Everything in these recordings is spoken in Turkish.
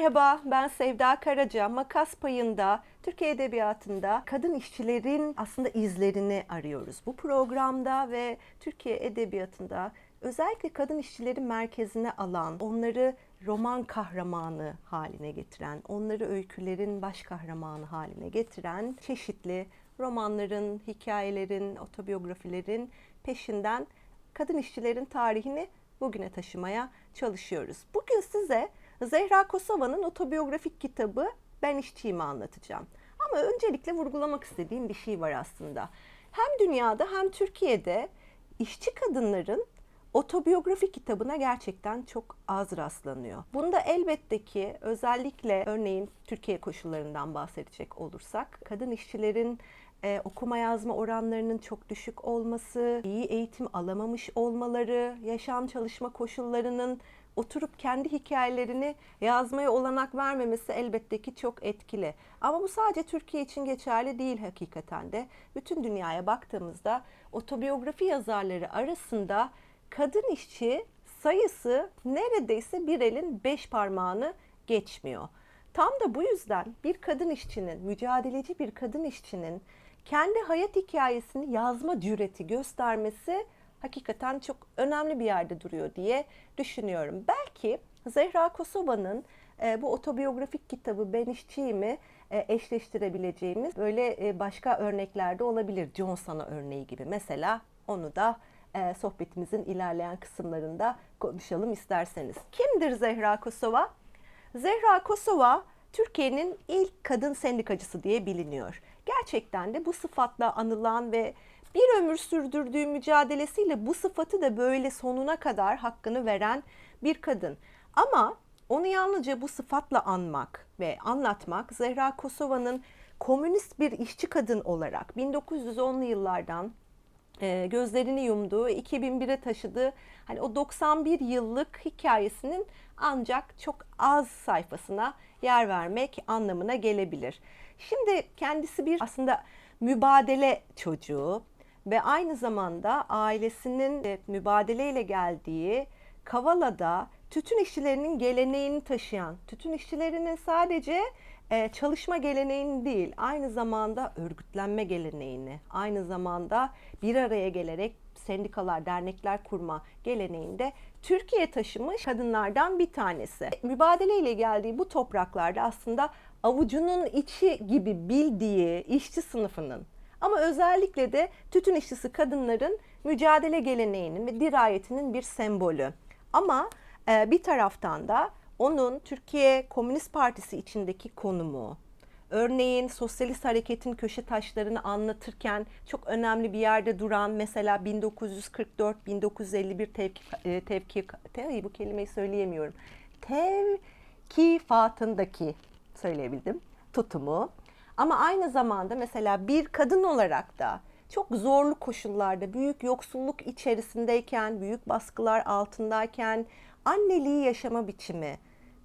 Merhaba, ben Sevda Karaca. Makas payında Türkiye Edebiyatı'nda kadın işçilerin aslında izlerini arıyoruz. Bu programda ve Türkiye Edebiyatı'nda özellikle kadın işçileri merkezine alan, onları roman kahramanı haline getiren, onları öykülerin baş kahramanı haline getiren çeşitli romanların, hikayelerin, otobiyografilerin peşinden kadın işçilerin tarihini bugüne taşımaya çalışıyoruz. Bugün size Zehra Kosova'nın otobiyografik kitabı Ben İşçiyim'i anlatacağım. Ama öncelikle vurgulamak istediğim bir şey var aslında. Hem dünyada hem Türkiye'de işçi kadınların otobiyografi kitabına gerçekten çok az rastlanıyor. Bunda elbette ki özellikle örneğin Türkiye koşullarından bahsedecek olursak kadın işçilerin e, okuma yazma oranlarının çok düşük olması, iyi eğitim alamamış olmaları, yaşam çalışma koşullarının oturup kendi hikayelerini yazmaya olanak vermemesi elbette ki çok etkili. Ama bu sadece Türkiye için geçerli değil hakikaten de. Bütün dünyaya baktığımızda otobiyografi yazarları arasında kadın işçi sayısı neredeyse bir elin beş parmağını geçmiyor. Tam da bu yüzden bir kadın işçinin, mücadeleci bir kadın işçinin kendi hayat hikayesini yazma cüreti göstermesi hakikaten çok önemli bir yerde duruyor diye düşünüyorum. Belki Zehra Kosova'nın e, bu otobiyografik kitabı Ben İşçiyim'i e, eşleştirebileceğimiz böyle e, başka örneklerde olabilir. John Sana örneği gibi. Mesela onu da sohbetimizin ilerleyen kısımlarında konuşalım isterseniz. Kimdir Zehra Kosova? Zehra Kosova Türkiye'nin ilk kadın sendikacısı diye biliniyor. Gerçekten de bu sıfatla anılan ve bir ömür sürdürdüğü mücadelesiyle bu sıfatı da böyle sonuna kadar hakkını veren bir kadın. Ama onu yalnızca bu sıfatla anmak ve anlatmak Zehra Kosova'nın komünist bir işçi kadın olarak 1910'lu yıllardan e, gözlerini yumduğu, 2001'e taşıdığı hani o 91 yıllık hikayesinin ancak çok az sayfasına yer vermek anlamına gelebilir. Şimdi kendisi bir aslında mübadele çocuğu ve aynı zamanda ailesinin de mübadeleyle geldiği Kavala'da tütün işçilerinin geleneğini taşıyan, tütün işçilerinin sadece e, çalışma geleneğini değil, aynı zamanda örgütlenme geleneğini, aynı zamanda bir araya gelerek sendikalar, dernekler kurma geleneğinde Türkiye taşımış kadınlardan bir tanesi. Mübadeleyle geldiği bu topraklarda aslında avucunun içi gibi bildiği işçi sınıfının ama özellikle de tütün işçisi kadınların mücadele geleneğinin ve dirayetinin bir sembolü. Ama e, bir taraftan da onun Türkiye Komünist Partisi içindeki konumu, örneğin sosyalist hareketin köşe taşlarını anlatırken çok önemli bir yerde duran mesela 1944-1951 tevki, e, tevki te, bu kelimeyi söyleyemiyorum. Tevkifatındaki söyleyebildim tutumu. Ama aynı zamanda mesela bir kadın olarak da çok zorlu koşullarda, büyük yoksulluk içerisindeyken, büyük baskılar altındayken anneliği yaşama biçimi,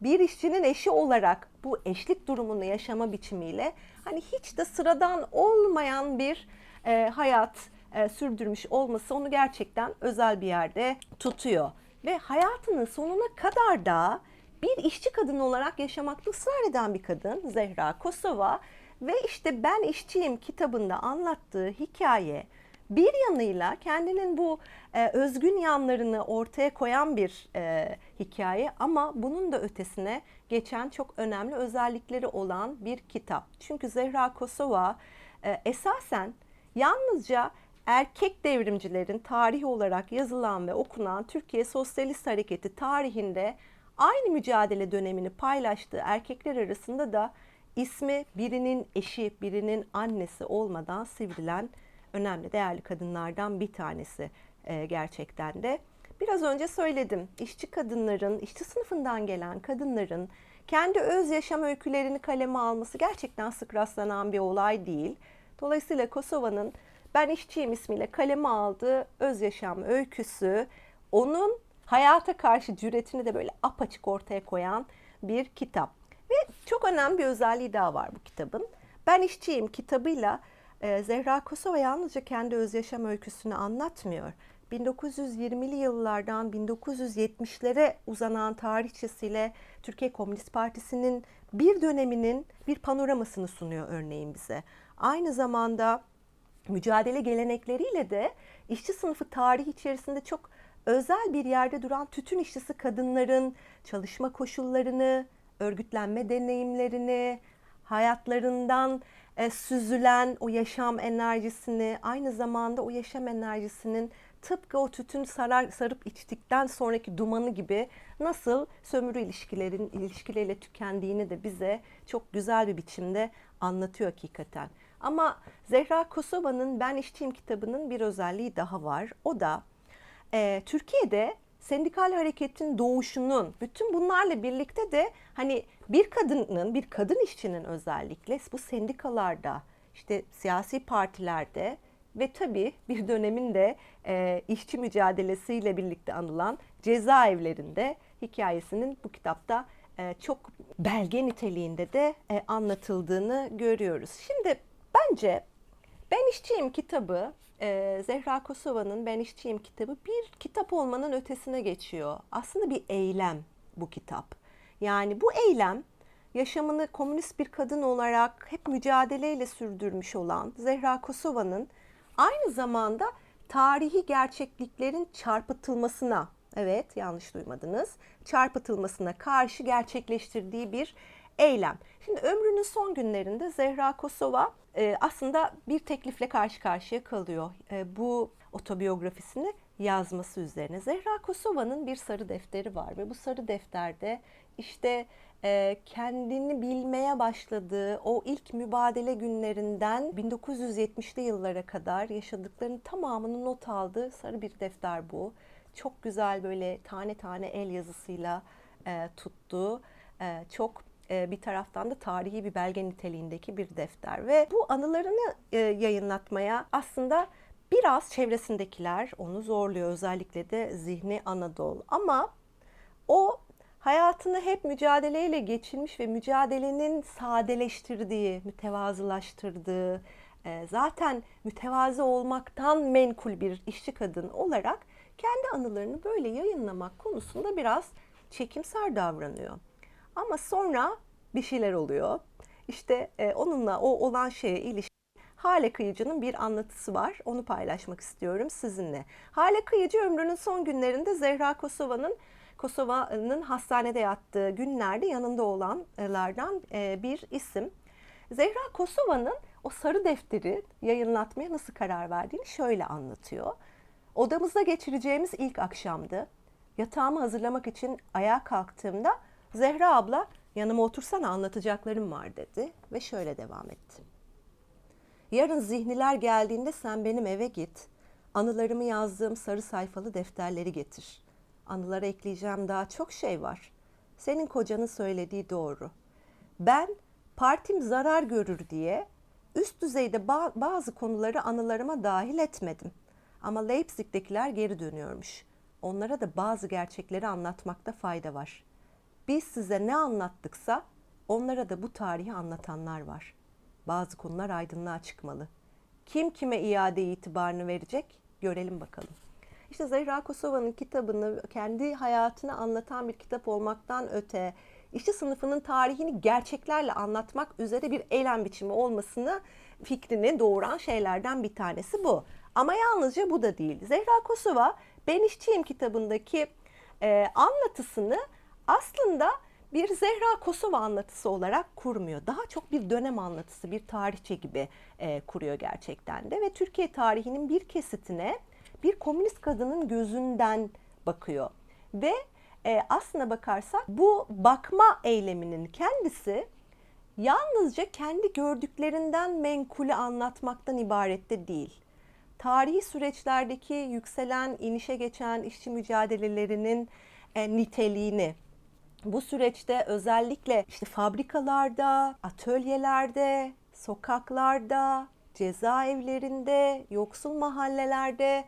bir işçinin eşi olarak bu eşlik durumunu yaşama biçimiyle hani hiç de sıradan olmayan bir e, hayat e, sürdürmüş olması onu gerçekten özel bir yerde tutuyor. Ve hayatının sonuna kadar da bir işçi kadın olarak yaşamakta ısrar eden bir kadın Zehra Kosova ve işte Ben İşçiyim kitabında anlattığı hikaye bir yanıyla kendinin bu e, özgün yanlarını ortaya koyan bir e, hikaye ama bunun da ötesine geçen çok önemli özellikleri olan bir kitap. Çünkü Zehra Kosova e, esasen yalnızca erkek devrimcilerin tarihi olarak yazılan ve okunan Türkiye Sosyalist Hareketi tarihinde aynı mücadele dönemini paylaştığı erkekler arasında da ismi birinin eşi, birinin annesi olmadan sivrilen önemli, değerli kadınlardan bir tanesi e, gerçekten de. Biraz önce söyledim. İşçi kadınların, işçi sınıfından gelen kadınların kendi öz yaşam öykülerini kaleme alması gerçekten sık rastlanan bir olay değil. Dolayısıyla Kosova'nın Ben İşçiyim ismiyle kaleme aldığı öz yaşam öyküsü onun hayata karşı cüretini de böyle apaçık ortaya koyan bir kitap. Ve çok önemli bir özelliği daha var bu kitabın. Ben İşçiyim kitabıyla e, Zehra Kosova yalnızca kendi öz yaşam öyküsünü anlatmıyor. 1920'li yıllardan 1970'lere uzanan tarihçesiyle Türkiye Komünist Partisi'nin bir döneminin bir panoramasını sunuyor örneğin bize. Aynı zamanda mücadele gelenekleriyle de işçi sınıfı tarihi içerisinde çok özel bir yerde duran tütün işçisi kadınların çalışma koşullarını, örgütlenme deneyimlerini, hayatlarından e, süzülen o yaşam enerjisini, aynı zamanda o yaşam enerjisinin tıpkı o tütün sarar, sarıp içtikten sonraki dumanı gibi nasıl sömürü ilişkilerin ilişkileriyle tükendiğini de bize çok güzel bir biçimde anlatıyor hakikaten. Ama Zehra Kosova'nın Ben İşçiyim kitabının bir özelliği daha var. O da e, Türkiye'de sendikal hareketin doğuşunun bütün bunlarla birlikte de hani bir kadının, bir kadın işçinin özellikle bu sendikalarda, işte siyasi partilerde ve tabii bir dönemin de e, işçi mücadelesiyle birlikte anılan cezaevlerinde hikayesinin bu kitapta e, çok belge niteliğinde de e, anlatıldığını görüyoruz. Şimdi bence Ben İşçiyim kitabı e, Zehra Kosova'nın Ben İşçiyim kitabı bir kitap olmanın ötesine geçiyor. Aslında bir eylem bu kitap. Yani bu eylem yaşamını komünist bir kadın olarak hep mücadeleyle sürdürmüş olan Zehra Kosova'nın aynı zamanda tarihi gerçekliklerin çarpıtılmasına, evet yanlış duymadınız, çarpıtılmasına karşı gerçekleştirdiği bir eylem. Şimdi ömrünün son günlerinde Zehra Kosova e, aslında bir teklifle karşı karşıya kalıyor. E, bu otobiyografisini yazması üzerine. Zehra Kosova'nın bir sarı defteri var ve bu sarı defterde işte e, kendini bilmeye başladığı o ilk mübadele günlerinden 1970'li yıllara kadar yaşadıklarının tamamını not aldığı sarı bir defter bu. Çok güzel böyle tane tane el yazısıyla e, tuttuğu e, çok bir taraftan da tarihi bir belge niteliğindeki bir defter. Ve bu anılarını e, yayınlatmaya aslında biraz çevresindekiler onu zorluyor. Özellikle de zihni Anadolu. Ama o hayatını hep mücadeleyle geçirmiş ve mücadelenin sadeleştirdiği, mütevazılaştırdığı, e, zaten mütevazı olmaktan menkul bir işçi kadın olarak kendi anılarını böyle yayınlamak konusunda biraz çekimser davranıyor. Ama sonra bir şeyler oluyor. İşte e, onunla o olan şeye ilişkin Hale Kıyıcı'nın bir anlatısı var. Onu paylaşmak istiyorum sizinle. Hale Kıyıcı ömrünün son günlerinde Zehra Kosova'nın Kosova'nın hastanede yattığı günlerde yanında olanlardan e, bir isim. Zehra Kosova'nın o sarı defteri yayınlatmaya nasıl karar verdiğini şöyle anlatıyor. Odamızda geçireceğimiz ilk akşamdı. Yatağımı hazırlamak için ayağa kalktığımda Zehra abla yanıma otursana anlatacaklarım var dedi ve şöyle devam etti. Yarın zihniler geldiğinde sen benim eve git. Anılarımı yazdığım sarı sayfalı defterleri getir. Anılara ekleyeceğim daha çok şey var. Senin kocanın söylediği doğru. Ben partim zarar görür diye üst düzeyde ba- bazı konuları anılarıma dahil etmedim. Ama Leipzig'tekiler geri dönüyormuş. Onlara da bazı gerçekleri anlatmakta fayda var. Biz size ne anlattıksa onlara da bu tarihi anlatanlar var. Bazı konular aydınlığa çıkmalı. Kim kime iade itibarını verecek görelim bakalım. İşte Zehra Kosova'nın kitabını kendi hayatını anlatan bir kitap olmaktan öte işçi sınıfının tarihini gerçeklerle anlatmak üzere bir eylem biçimi olmasını fikrini doğuran şeylerden bir tanesi bu. Ama yalnızca bu da değil. Zehra Kosova Ben İşçiyim kitabındaki e, anlatısını aslında bir Zehra Kosova anlatısı olarak kurmuyor. Daha çok bir dönem anlatısı, bir tarihçe gibi e, kuruyor gerçekten de ve Türkiye tarihinin bir kesitine bir komünist kadının gözünden bakıyor. Ve e, aslına bakarsak bu bakma eyleminin kendisi yalnızca kendi gördüklerinden menkulü anlatmaktan ibaret de değil. Tarihi süreçlerdeki yükselen, inişe geçen işçi mücadelelerinin e, niteliğini, bu süreçte özellikle işte fabrikalarda, atölyelerde, sokaklarda, cezaevlerinde, yoksul mahallelerde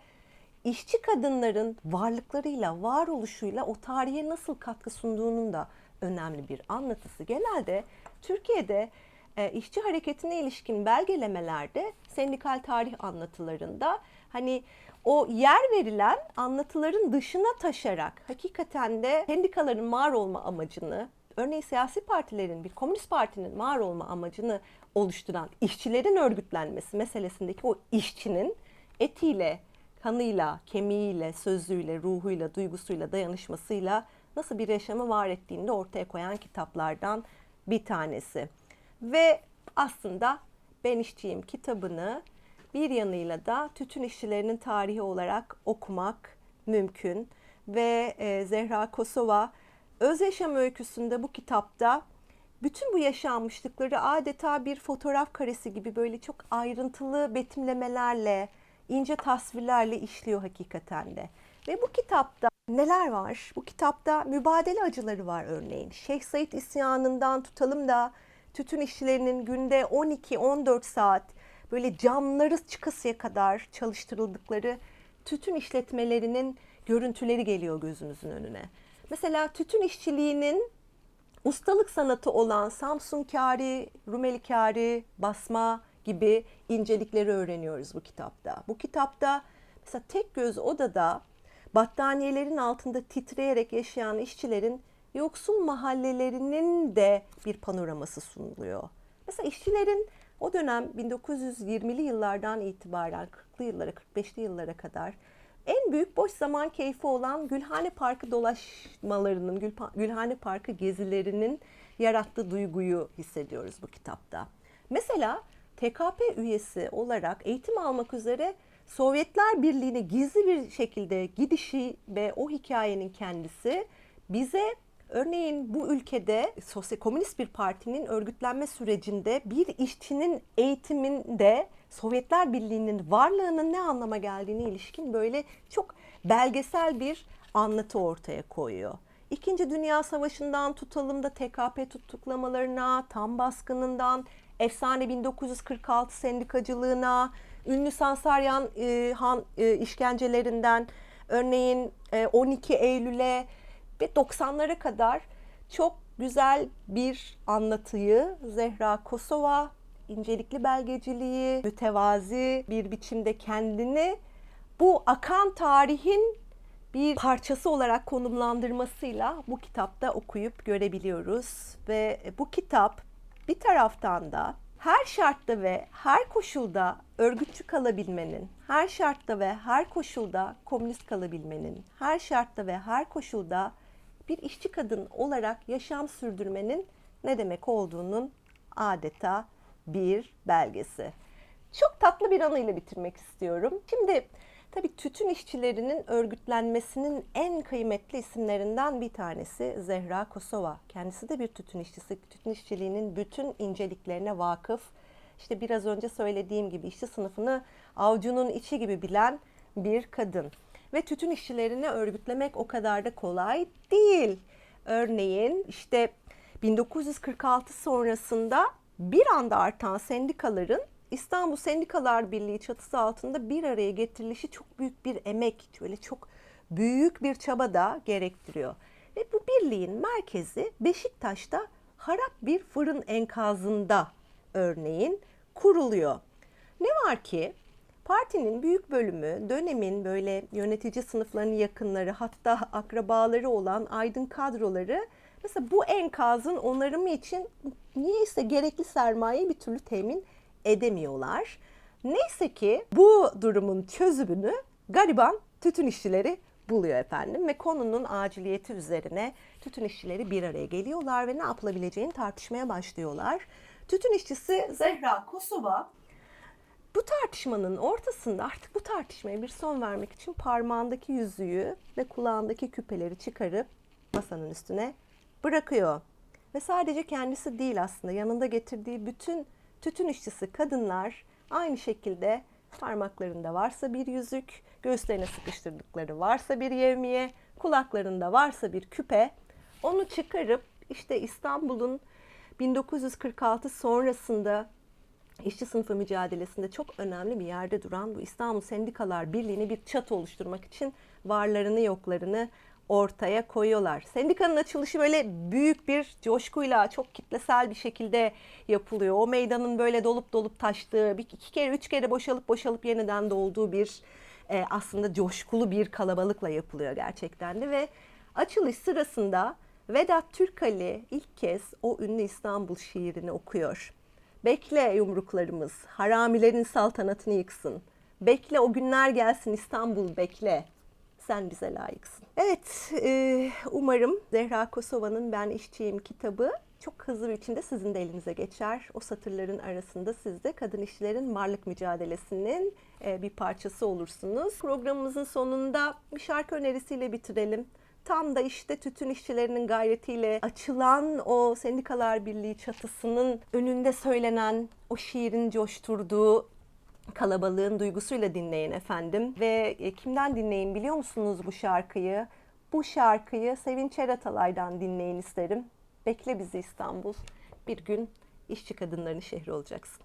işçi kadınların varlıklarıyla, varoluşuyla o tarihe nasıl katkı sunduğunun da önemli bir anlatısı. Genelde Türkiye'de e, işçi hareketine ilişkin belgelemelerde sendikal tarih anlatılarında hani o yer verilen anlatıların dışına taşarak hakikaten de sendikaların var olma amacını örneğin siyasi partilerin bir komünist partinin var olma amacını oluşturan işçilerin örgütlenmesi meselesindeki o işçinin etiyle, kanıyla, kemiğiyle, sözüyle, ruhuyla, duygusuyla, dayanışmasıyla nasıl bir yaşamı var ettiğini de ortaya koyan kitaplardan bir tanesi. Ve aslında Ben İşçiyim kitabını bir yanıyla da tütün işçilerinin tarihi olarak okumak mümkün. Ve e, Zehra Kosova öz yaşam öyküsünde bu kitapta bütün bu yaşanmışlıkları adeta bir fotoğraf karesi gibi böyle çok ayrıntılı betimlemelerle, ince tasvirlerle işliyor hakikaten de. Ve bu kitapta neler var? Bu kitapta mübadele acıları var örneğin. Şeyh Said isyanından tutalım da tütün işçilerinin günde 12-14 saat böyle camları çıkasıya kadar çalıştırıldıkları tütün işletmelerinin görüntüleri geliyor gözünüzün önüne. Mesela tütün işçiliğinin ustalık sanatı olan Samsun kari, Rumeli kari, basma gibi incelikleri öğreniyoruz bu kitapta. Bu kitapta mesela tek göz odada battaniyelerin altında titreyerek yaşayan işçilerin yoksul mahallelerinin de bir panoraması sunuluyor. Mesela işçilerin o dönem 1920'li yıllardan itibaren 40'lı yıllara, 45'li yıllara kadar en büyük boş zaman keyfi olan Gülhane Parkı dolaşmalarının, Gül- Gülhane Parkı gezilerinin yarattığı duyguyu hissediyoruz bu kitapta. Mesela TKP üyesi olarak eğitim almak üzere Sovyetler Birliği'ne gizli bir şekilde gidişi ve o hikayenin kendisi bize örneğin bu ülkede sosyal komünist bir partinin örgütlenme sürecinde bir işçinin eğitiminde Sovyetler Birliği'nin varlığının ne anlama geldiğine ilişkin böyle çok belgesel bir anlatı ortaya koyuyor. İkinci Dünya Savaşı'ndan tutalım da TKP tutuklamalarına, tam baskınından, efsane 1946 sendikacılığına, ünlü Sansaryan e, Han e, işkencelerinden, örneğin e, 12 Eylül'e ve 90'lara kadar çok güzel bir anlatıyı Zehra Kosova incelikli belgeciliği, mütevazi bir biçimde kendini bu akan tarihin bir parçası olarak konumlandırmasıyla bu kitapta okuyup görebiliyoruz. Ve bu kitap bir taraftan da her şartta ve her koşulda örgütçü kalabilmenin, her şartta ve her koşulda komünist kalabilmenin, her şartta ve her koşulda bir işçi kadın olarak yaşam sürdürmenin ne demek olduğunun adeta bir belgesi. Çok tatlı bir anıyla bitirmek istiyorum. Şimdi tabii tütün işçilerinin örgütlenmesinin en kıymetli isimlerinden bir tanesi Zehra Kosova. Kendisi de bir tütün işçisi. Tütün işçiliğinin bütün inceliklerine vakıf. İşte biraz önce söylediğim gibi işçi sınıfını avucunun içi gibi bilen bir kadın. Ve tütün işçilerini örgütlemek o kadar da kolay değil. Örneğin işte 1946 sonrasında bir anda artan sendikaların İstanbul Sendikalar Birliği çatısı altında bir araya getirilişi çok büyük bir emek, böyle çok büyük bir çaba da gerektiriyor. Ve bu birliğin merkezi Beşiktaş'ta harap bir fırın enkazında örneğin kuruluyor. Ne var ki partinin büyük bölümü dönemin böyle yönetici sınıflarının yakınları hatta akrabaları olan aydın kadroları mesela bu enkazın onarımı için niyeyse gerekli sermayeyi bir türlü temin edemiyorlar. Neyse ki bu durumun çözümünü gariban tütün işçileri buluyor efendim ve konunun aciliyeti üzerine tütün işçileri bir araya geliyorlar ve ne yapılabileceğini tartışmaya başlıyorlar. Tütün işçisi Zehra Kosova bu tartışmanın ortasında artık bu tartışmaya bir son vermek için parmağındaki yüzüğü ve kulağındaki küpeleri çıkarıp masanın üstüne bırakıyor. Ve sadece kendisi değil aslında yanında getirdiği bütün tütün işçisi kadınlar aynı şekilde parmaklarında varsa bir yüzük, göğüslerine sıkıştırdıkları varsa bir yevmiye, kulaklarında varsa bir küpe onu çıkarıp işte İstanbul'un 1946 sonrasında işçi sınıfı mücadelesinde çok önemli bir yerde duran bu İstanbul Sendikalar Birliği'ni bir çatı oluşturmak için varlarını yoklarını ortaya koyuyorlar. Sendikanın açılışı böyle büyük bir coşkuyla çok kitlesel bir şekilde yapılıyor. O meydanın böyle dolup dolup taştığı, bir iki kere üç kere boşalıp boşalıp yeniden dolduğu bir e, aslında coşkulu bir kalabalıkla yapılıyor gerçekten de ve açılış sırasında Vedat Türkali ilk kez o ünlü İstanbul şiirini okuyor. Bekle yumruklarımız, haramilerin saltanatını yıksın. Bekle o günler gelsin İstanbul bekle. Sen bize layıksın. Evet, e, umarım Zehra Kosova'nın Ben İşçiyim kitabı çok hızlı bir biçimde sizin de elinize geçer. O satırların arasında siz de kadın işçilerin varlık mücadelesinin e, bir parçası olursunuz. Programımızın sonunda bir şarkı önerisiyle bitirelim. Tam da işte tütün işçilerinin gayretiyle açılan o sendikalar birliği çatısının önünde söylenen o şiirin coşturduğu kalabalığın duygusuyla dinleyin efendim. Ve e, kimden dinleyin biliyor musunuz bu şarkıyı? Bu şarkıyı Sevinç Eratalay'dan dinleyin isterim. Bekle bizi İstanbul. Bir gün işçi kadınların şehri olacaksın.